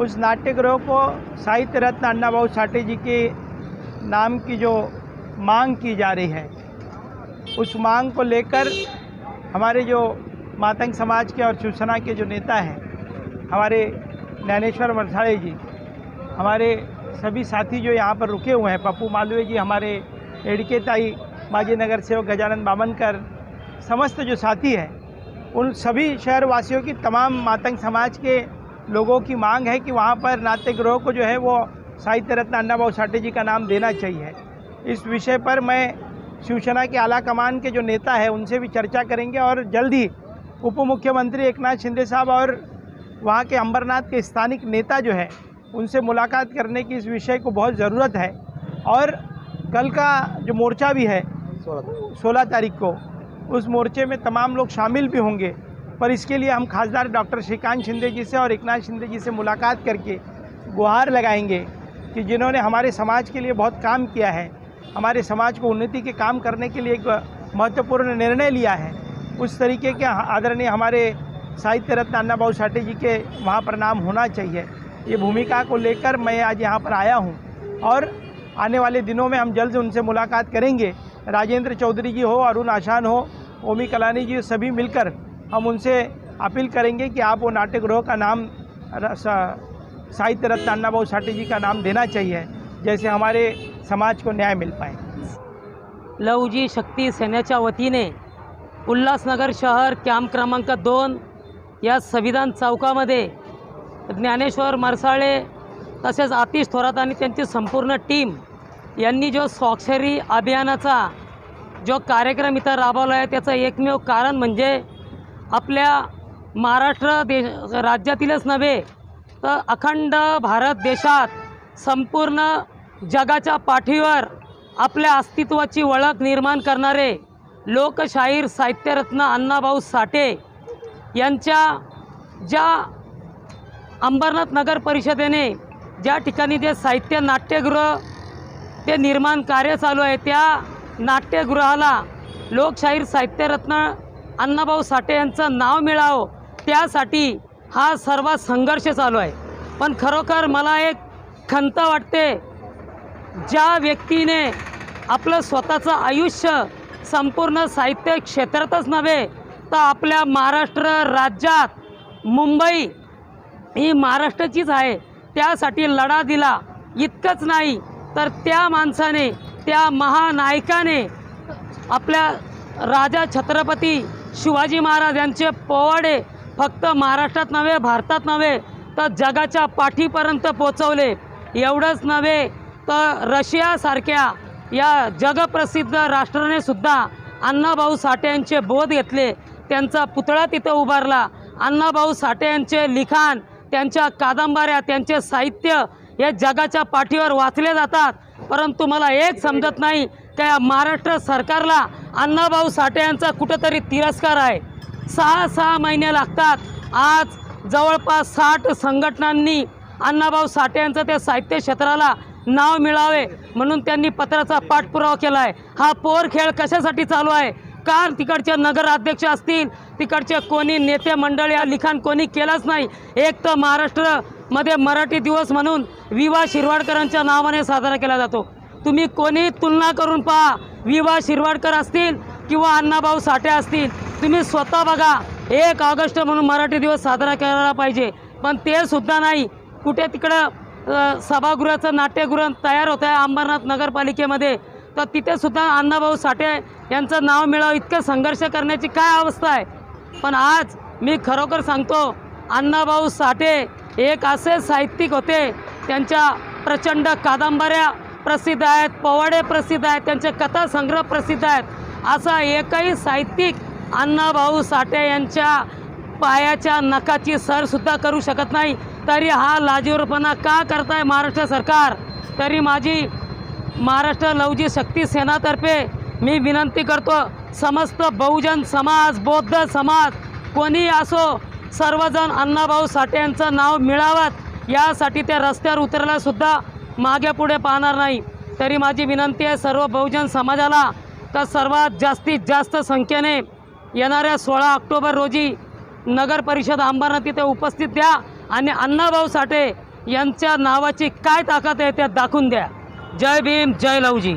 उस नाट्यगृह को साहित्य रत्न अन्ना भाऊ साठे जी के नाम की जो मांग की जा रही है, उस मांग को लेकर हमारे जो मातंग समाज के और शिवसेना के जो नेता हैं, हमारे ज्ञानेश्वर मरसाड़े जी, हमारे सभी साथी जो यहाँ पर रुके हुए हैं, पप्पू मालवीय जी, हमारे एडकेताई माजी नगर सेवक गजानंद बामनकर, समस्त जो साथी हैं, उन सभी शहरवासियों की तमाम मातंग समाज के लोगों की मांग है कि वहाँ पर नाट्यगृह को जो है वो साहित्य रत्न अन्ना भाऊ साठे जी का नाम देना चाहिए। इस विषय पर मैं शिवसेना के आला कमान के जो नेता है उनसे भी चर्चा करेंगे और जल्द ही उप मुख्यमंत्री एक नाथ शिंदे साहब और वहाँ के अंबरनाथ के स्थानिक नेता जो है उनसे मुलाकात करने की इस विषय को बहुत ज़रूरत है। और कल का जो मोर्चा भी है सोलह तारीख को उस मोर्चे में तमाम लोग शामिल भी होंगे। पर इसके लिए हम खासदार डॉक्टर श्रीकांत शिंदे जी से और एकनाथ शिंदे जी से मुलाकात करके गुहार लगाएँगे कि जिन्होंने हमारे समाज के लिए बहुत काम किया है, हमारे समाज को उन्नति के काम करने के लिए एक महत्वपूर्ण निर्णय लिया है। उस तरीके के आदरणीय हमारे साहित्य रत्न अन्ना भाऊ साठे जी के वहाँ पर नाम होना चाहिए। ये भूमिका को लेकर मैं आज यहाँ पर आया हूँ और आने वाले दिनों में हम जल्द उनसे मुलाकात करेंगे। राजेंद्र चौधरी जी हो, अरुण आशान हो, ओमी कलानी जी, सभी मिलकर हम उनसे अपील करेंगे कि आप वो नाट्यगृह का नाम र- साहित्य रत्न अन्नाभाऊ साठे जी का नाम देना चाहिए जैसे हमारे समाज को न्याय मिल पाए। लवजी शक्ती सेनेच्या वतीने उल्हासनगर शहर कॅम्प क्रमांक दोन या संविधान चौकामध्ये ज्ञानेश्वर मरसाळे तसेच आतिश थोरात आणि त्यांची संपूर्ण टीम यांनी जो स्वाक्षरी अभियानाचा जो कार्यक्रम इथं राबवला आहे त्याचं एकमेव कारण म्हणजे आपल्या महाराष्ट्र देश राज्यातीलच नव्हे तर अखंड भारत देशात संपूर्ण जगाच्या पाठीवर आपल्या अस्तित्वाची ओळख निर्माण करणारे लोकशाहीर साहित्यरत्न अण्णाभाऊ साठे यांच्या ज्या अंबरनाथ नगर परिषदेने ज्या ठिकाणी जे साहित्य नाट्यगृह ते निर्माण कार्य चालू आहे त्या नाट्यगृहाला लोकशाहीर साहित्यरत्न अण्णाभाऊ साठे यांचं नाव मिळावं त्यासाठी हा सर्व संघर्ष चालू आहे. पण खरोखर मला एक खंत वाटते ज्या व्यक्तीने आपलं स्वतःचं आयुष्य संपूर्ण साहित्य क्षेत्रातच नव्हे तर आपल्या महाराष्ट्र राज्यात मुंबई ही महाराष्ट्राचीच आहे. त्यासाठी लढा दिला इतकंच नाही तर त्या माणसाने त्या महानायकाने आपल्या राजा छत्रपती शिवाजी महाराज यांचे पोवाडे फक्त महाराष्ट्रात नव्हे भारतात नव्हे तर जगाच्या पाठीपर्यंत पोचवले. एवढंच नव्हे तर रशियासारख्या या जगप्रसिद्ध राष्ट्राने सुद्धा अण्णाभाऊ साठे यांचे बोध घेतले. त्यांचा पुतळा तिथं उभारला. अण्णाभाऊ साठे यांचे लिखाण त्यांच्या कादंबऱ्या त्यांचे साहित्य हे जगाच्या पाठीवर वाचले जातात. परंतु मला एक समजत नाही त्या महाराष्ट्र सरकारला अण्णाभाऊ साठे यांचा कुठंतरी तिरस्कार आहे. सहा सहा महिने लागतात. आज जवळपास साठ संघटनांनी अण्णाभाऊ साठे यांचं त्या साहित्य क्षेत्राला नाव मिळावे म्हणून त्यांनी पत्राचा पाठपुरावा केला आहे हा पोर खेळ कशासाठी चालू आहे? कारण तिकडचे नगराध्यक्ष असतील तिकडचे कोणी नेते मंडळ या लिखाण कोणी केलंच नाही. एक तर महाराष्ट्रमध्ये मराठी दिवस म्हणून विवा शिरवाडकरांच्या नावाने साजरा केला जातो. तुम्ही कोणी तुलना करून पहा. विवा शिरवाडकर असतील किंवा अण्णाभाऊ साठे असतील तुम्ही स्वतः बघा. एक ऑगस्ट म्हणून मराठी दिवस साजरा करायला पाहिजे. पण ते सुद्धा नाही. कुठे तिकडं सभागृहाचं नाट्यगृह तयार होतं आहे अंबरनाथ नगरपालिकेमध्ये. तर तिथेसुद्धा अण्णाभाऊ साठे यांचं नाव मिळावं इतकं संघर्ष करण्याची काय अवस्था आहे? पण आज मी खरोखर सांगतो अण्णाभाऊ साठे एक असे साहित्यिक होते त्यांच्या प्रचंड कादंबऱ्या प्रसिद्ध आहेत पोवाडे प्रसिद्ध आहेत त्यांचे कथासंग्रह प्रसिद्ध आहेत. असा एकही साहित्यिक अण्णाभाऊ साठे यांच्या पायाच्या नकाची सरसुद्धा करू शकत नाही. तरी हा लाजीवरपणा का करताय महाराष्ट्र सरकार? तरी माझी महाराष्ट्र लवजी शक्ती सेनातर्फे मी विनंती करतो समस्त बहुजन समाज बौद्ध समाज कोणी असो सर्वजण अण्णाभाऊ साठे यांचं नाव मिळावत यासाठी त्या रस्त्यावर उतरायलासुद्धा मागे पुढे पाहणार नाही. तरी माझी विनंती आहे सर्व बहुजन समाजाला तर सर्वात जास्तीत जास्त संख्येने येणाऱ्या सोळा ऑक्टोबर रोजी नगर परिषद अंबरनाथ तिथे उपस्थित द्या आणि अण्णाभाऊ साठे यांच्या नावाची काय ताकद आहे त्या दाखवून द्या. जय भीम जय लवजी.